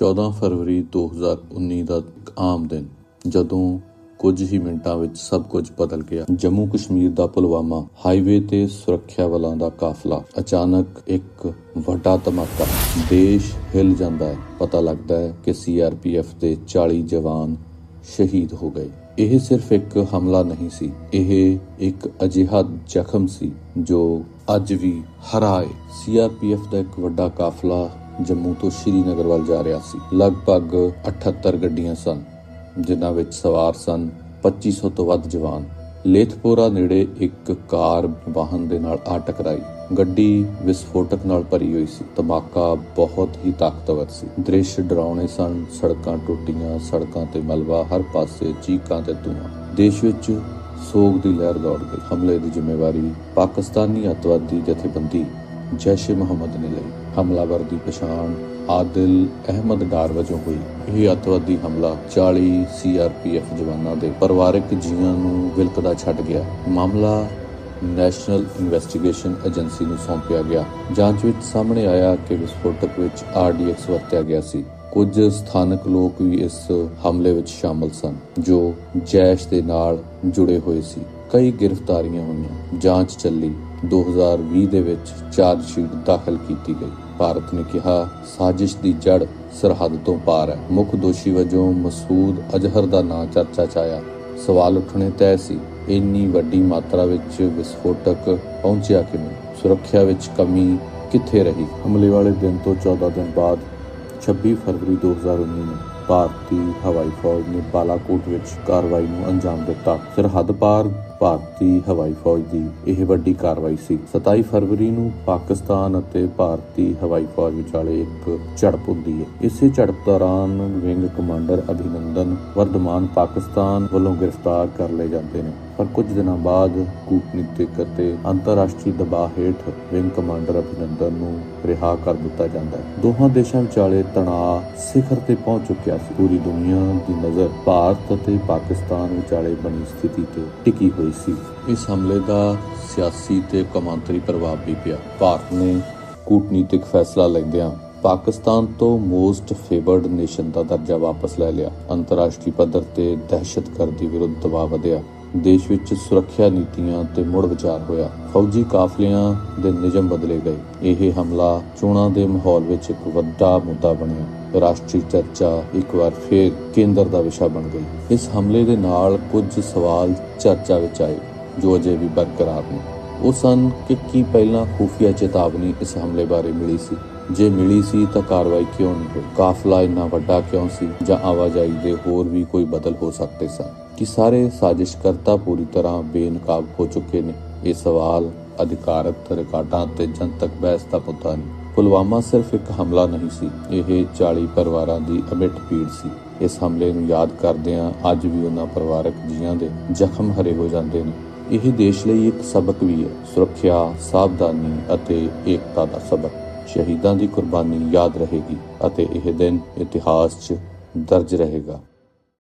14 ਫਰਵਰੀ 2019 ਦਾ ਆਮ ਦਿਨ, ਜਦੋਂ ਕੁਝ ਹੀ ਮਿੰਟਾਂ ਵਿੱਚ ਸਭ ਕੁਝ ਬਦਲ ਗਿਆ। ਜੰਮੂ ਕਸ਼ਮੀਰ ਦਾ ਪੁਲਵਾਮਾ ਹਾਈਵੇ ਤੇ ਸੁਰੱਖਿਆ ਬਲਾਂ ਦਾ ਕਾਫਲਾ। ਅਚਾਨਕ ਇੱਕ ਵੱਡਾ ਧਮਾਕਾ। ਦੇਸ਼ ਹਿਲ ਜਾਂਦਾ ਹੈ। ਪਤਾ ਲੱਗਦਾ ਹੈ ਕਿ ਸੀਆਰਪੀਐਫ ਦੇ 40 ਜਵਾਨ ਸ਼ਹੀਦ ਹੋ ਗਏ। ਇਹ ਸਿਰਫ ਇੱਕ ਹਮਲਾ ਨਹੀਂ ਸੀ। ਇਹ ਇੱਕ ਅਜਿਹਾ ਜ਼ਖਮ ਸੀ ਜੋ ਅੱਜ ਵੀ ਹਰਾਏ। ਸੀਆਰਪੀਐਫ ਦਾ ਇੱਕ ਵੱਡਾ ਕਾਫਲਾ ਜੰਮੂ ਤੋਂ ਸ਼੍ਰੀਨਗਰ ਵੱਲ ਜਾ ਰਿਹਾ ਸੀ। ਲਗਭਗ 78 ਗੱਡੀਆਂ ਸਨ, ਜਿਨ੍ਹਾਂ ਵਿੱਚ ਸਵਾਰ ਸਨ 2500 ਤੋਂ ਵੱਧ ਜਵਾਨ। ਲੇਥਪੋਰਾ ਨੇੜੇ ਇੱਕ ਕਾਰ ਵਾਹਨ ਦੇ ਨਾਲ ਆ ਟਕਰਾਈ। ਗੱਡੀ ਵਿਸਫੋਟਕ ਨਾਲ ਭਰੀ ਹੋਈ ਸੀ। ਧਮਾਕਾ ਬਹੁਤ ਹੀ ਤਾਕਤਵਰ ਸੀ। ਦ੍ਰਿਸ਼ ਡਰਾਉਣੇ ਸਨ, ਸੜਕਾਂ ਟੁੱਟੀਆਂ, ਸੜਕਾਂ ਤੇ ਮਲਬਾ ਹਰ ਪਾਸੇ ਚੀਕਾਂ ਤੇ ਧੂਆਂ। ਦੇਸ਼ ਵਿੱਚ ਸੋਗ ਦੀ ਲਹਿਰ ਦੌੜ ਗਈ। ਹਮਲੇ ਦੀ ਜ਼ਿੰਮੇਵਾਰੀ ਪਾਕਿਸਤਾਨੀ ਅੱਤਵਾਦੀ ਜਥੇਬੰਦੀ ਜੈਸ਼-ਏ ਮੁਹੰਮਦ ਨੇ ਲਈ। ਹਮਲਾਵਰ ਦੀ ਪਛਾਣ ਆਦਿਲ ਅਹਿਮਦ ਡਾਰ ਵਜੋਂ ਹੋਈ। ਇਹ ਅੱਤਵਾਦੀ ਹਮਲਾ 40 ਸੀਆਰਪੀਐਫ ਜਵਾਨਾਂ ਦੇ ਪਰਿਵਾਰਕ ਜੀਆਂ ਨੂੰ ਵਿਲਕਦਾ ਛੱਡ ਗਿਆ। ਮਾਮਲਾ ਨੈਸ਼ਨਲ ਇਨਵੈਸਟੀਗੇਸ਼ਨ ਏਜੰਸੀ ਨੂੰ ਸੌਂਪਿਆ ਗਿਆ। ਜਾਂਚ ਵਿੱਚ ਸਾਹਮਣੇ ਆਇਆ ਕਿ ਵਿਸਫੋਟਕ ਵਿੱਚ ਆਰਡੀਐਕਸ ਵਰਤਿਆ ਗਿਆ ਸੀ। ਕੁਝ ਸਥਾਨਕ ਲੋਕ ਵੀ ਇਸ ਹਮਲੇ ਵਿੱਚ ਸ਼ਾਮਲ ਸਨ, ਜੋ ਜੈਸ਼ ਦੇ ਨਾਲ ਜੁੜੇ ਹੋਏ ਸੀ। ਕਈ ਗ੍ਰਿਫਤਾਰੀਆਂ ਹੋਈਆਂ। ਜਾਂਚ ਚੱਲੀ। 2020 ਦੇ ਵਿੱਚ ਚਾਰਜ ਸ਼ੀਟ ਦਾਖਲ ਕੀਤੀ ਗਈ। ਭਾਰਤ ਨੇ ਕਿਹਾ, ਸਾਜ਼ਿਸ਼ ਦੀ ਜੜ ਸਰਹੱਦ ਤੋਂ ਪਾਰ ਹੈ। ਮੁੱਖ ਦੋਸ਼ੀ ਵਜੋਂ ਮਸੂਦ ਅਜ਼ਹਰ ਦਾ ਨਾਂ ਚਰਚਾ 'ਚ ਆਇਆ। ਸਵਾਲ ਉੱਠਣੇ ਤੈਅ ਸੀ, ਇੰਨੀ ਵੱਡੀ ਮਾਤਰਾ ਵਿੱਚ ਵਿਸਫੋਟਕ ਪਹੁੰਚਿਆ ਕਿਵੇਂ? ਸੁਰੱਖਿਆ ਵਿੱਚ ਕਮੀ ਕਿੱਥੇ ਰਹੀ? ਹਮਲੇ ਵਾਲੇ ਦਿਨ ਤੋਂ 14 ਦਿਨ ਬਾਅਦ 26 ਫਰਵਰੀ 2019 ਨੂੰ ਭਾਰਤੀ ਹਵਾਈ ਫੌਜ ਨੇ ਬਾਲਾਕੋਟ ਵਿੱਚ ਕਾਰਵਾਈ ਨੂੰ ਅੰਜਾਮ ਦਿੱਤਾ। ਸਰਹੱਦ ਪਾਰ ਭਾਰਤੀ ਹਵਾਈ ਫੌਜ ਦੀ ਇਹ ਵੱਡੀ ਕਾਰਵਾਈ ਸੀ। 27 ਫਰਵਰੀ ਨੂੰ ਪਾਕਿਸਤਾਨ ਅਤੇ ਭਾਰਤੀ ਹਵਾਈ ਫੌਜ ਵਿਚਾਲੇ ਇੱਕ ਝੜਪ ਹੁੰਦੀ ਹੈ। ਇਸੇ ਝੜਪ ਦੌਰਾਨ ਵਿੰਗ ਕਮਾਂਡਰ ਅਭਿਨੰਦਨ ਵਰਧਮਾਨ ਪਾਕਿਸਤਾਨ ਵੱਲੋਂ ਗ੍ਰਿਫਤਾਰ ਕਰ ਲਏ ਜਾਂਦੇ ਨੇ। ਪਰ ਕੁਝ ਦਿਨਾਂ ਬਾਅਦ ਕੂਟਨੀਤਿਕ ਅਤੇ ਅੰਤਰਰਾਸ਼ਟਰੀ ਦਬਾਅ ਹੇਠ ਵਿੰਗ ਕਮਾਂਡਰ ਅਭਿਨੰਦਨ ਨੂੰ ਰਿਹਾ ਕਰ ਦਿੱਤਾ ਜਾਂਦਾ ਹੈ। ਦੋਹਾਂ ਦੇਸ਼ਾਂ ਵਿਚਾਲੇ ਤਣਾਅ ਸਿਖਰ ਤੇ ਪਹੁੰਚ ਚੁੱਕਿਆ ਸੀ। ਪੂਰੀ ਦੁਨੀਆ ਦੀ ਨਜ਼ਰ ਭਾਰਤ ਅਤੇ ਪਾਕਿਸਤਾਨ ਵਿਚਾਲੇ ਬਣੀ ਸਥਿਤੀ ਤੇ ਟਿਕੀ ਹੋਈ ਸੀ। ਇਸ ਹਮਲੇ ਦਾ ਸਿਆਸੀ ਤੇ ਕਮਾਂਤਰੀ ਪ੍ਰਭਾਵ ਵੀ ਪਿਆ। ਭਾਰਤ ਨੇ ਕੂਟਨੀਤਿਕ ਫੈਸਲਾ ਲੈਂਦਿਆਂ ਪਾਕਿਸਤਾਨ ਤੋਂ ਮੋਸਟ ਫੇਵਰਡ ਨੇਸ਼ਨ ਦਾ ਦਰਜਾ ਵਾਪਸ ਲੈ ਲਿਆ। ਅੰਤਰਰਾਸ਼ਟਰੀ ਪੱਧਰ ਤੇ ਦਹਿਸ਼ਤਗਰਦੀ ਵਿਰੁੱਧ ਦਬਾਅ ਵਧਿਆ। ਦੇਸ਼ ਵਿੱਚ ਸੁਰੱਖਿਆ ਨੀਤੀਆਂ ਤੇ ਮੁੜ ਵਿਚਾਰ ਹੋਇਆ। ਫੌਜੀ ਕਾਫਲਿਆਂ ਦੇ ਨਿਯਮ ਬਦਲੇ ਗਏ। ਇਹ ਹਮਲਾ ਚੋਣਾਂ ਦੇ ਮਾਹੌਲ ਵਿੱਚ ਇੱਕ ਵੱਡਾ ਮੁੱਦਾ ਬਣਿਆ। ਰਾਸ਼ਟਰੀ ਚਰਚਾ ਇੱਕ ਵਾਰ ਫੇਰ ਕੇਂਦਰ ਦਾ ਵਿਸ਼ਾ ਬਣ ਗਈ। ਇਸ ਹਮਲੇ ਦੇ ਨਾਲ ਕੁਝ ਸਵਾਲ ਚਰਚਾ ਵਿੱਚ ਆਏ, ਜੋ ਅਜੇ ਵੀ ਬਰਕਰਾਰ ਨੇ। ਉਹ ਸਨ ਕਿ ਕੀ ਪਹਿਲਾਂ ਖੂਫੀਆ ਚੇਤਾਵਨੀ ਇਸ ਹਮਲੇ ਬਾਰੇ ਮਿਲੀ ਸੀ। ਜੇ ਮਿਲੀ ਸੀ ਤਾਂ ਕਾਰਵਾਈ ਕਿਉਂ ਨਹੀਂ ਹੋਈ? ਕਾਫਲਾ ਇੰਨਾ ਵੱਡਾ ਕਿਉਂ ਸੀ? ਜਾਂ ਆਵਾਜਾਈ ਦੇ ਹੋਰ ਵੀ ਕੋਈ ਬਦਲ ਹੋ ਸਕਦੇ ਸਨ? ਕਿ ਸਾਰੇ ਸਾਜ਼ਿਸ਼ਕਰਤਾ ਪੂਰੀ ਤਰ੍ਹਾਂ ਬੇਨਕਾਬ ਹੋ ਚੁੱਕੇ ਨੇ। ਇਹ ਸਵਾਲ ਅਧਿਕਾਰਤ ਰਿਕਾਰਡਾਂ ਤੇ ਜਨਤਕ ਬਹਿਸ ਦਾ ਮੁੱਦਾ ਨਹੀਂ। ਪੁਲਵਾਮਾ ਸਿਰਫ ਇੱਕ ਹਮਲਾ ਨਹੀਂ ਸੀ, ਇਹ 40 ਪਰਿਵਾਰਾਂ ਦੀ ਅਮਿੱਟ ਪੀੜ ਸੀ। ਇਸ ਹਮਲੇ ਨੂੰ ਯਾਦ ਕਰਦਿਆਂ ਅੱਜ ਵੀ ਉਹਨਾਂ ਪਰਿਵਾਰਕ ਜੀਆਂ ਦੇ ਜ਼ਖਮ ਹਰੇ ਹੋ ਜਾਂਦੇ ਨੇ। ਇਹ ਦੇਸ਼ ਲਈ ਇੱਕ ਸਬਕ ਵੀ ਹੈ, ਸੁਰੱਖਿਆ, ਸਾਵਧਾਨੀ ਅਤੇ ਏਕਤਾ ਦਾ ਸਬਕ। ਸ਼ਹੀਦਾਂ ਦੀ ਕੁਰਬਾਨੀ ਯਾਦ ਰਹੇਗੀ ਅਤੇ ਇਹ ਦਿਨ ਇਤਿਹਾਸ 'ਚ ਦਰਜ ਰਹੇਗਾ।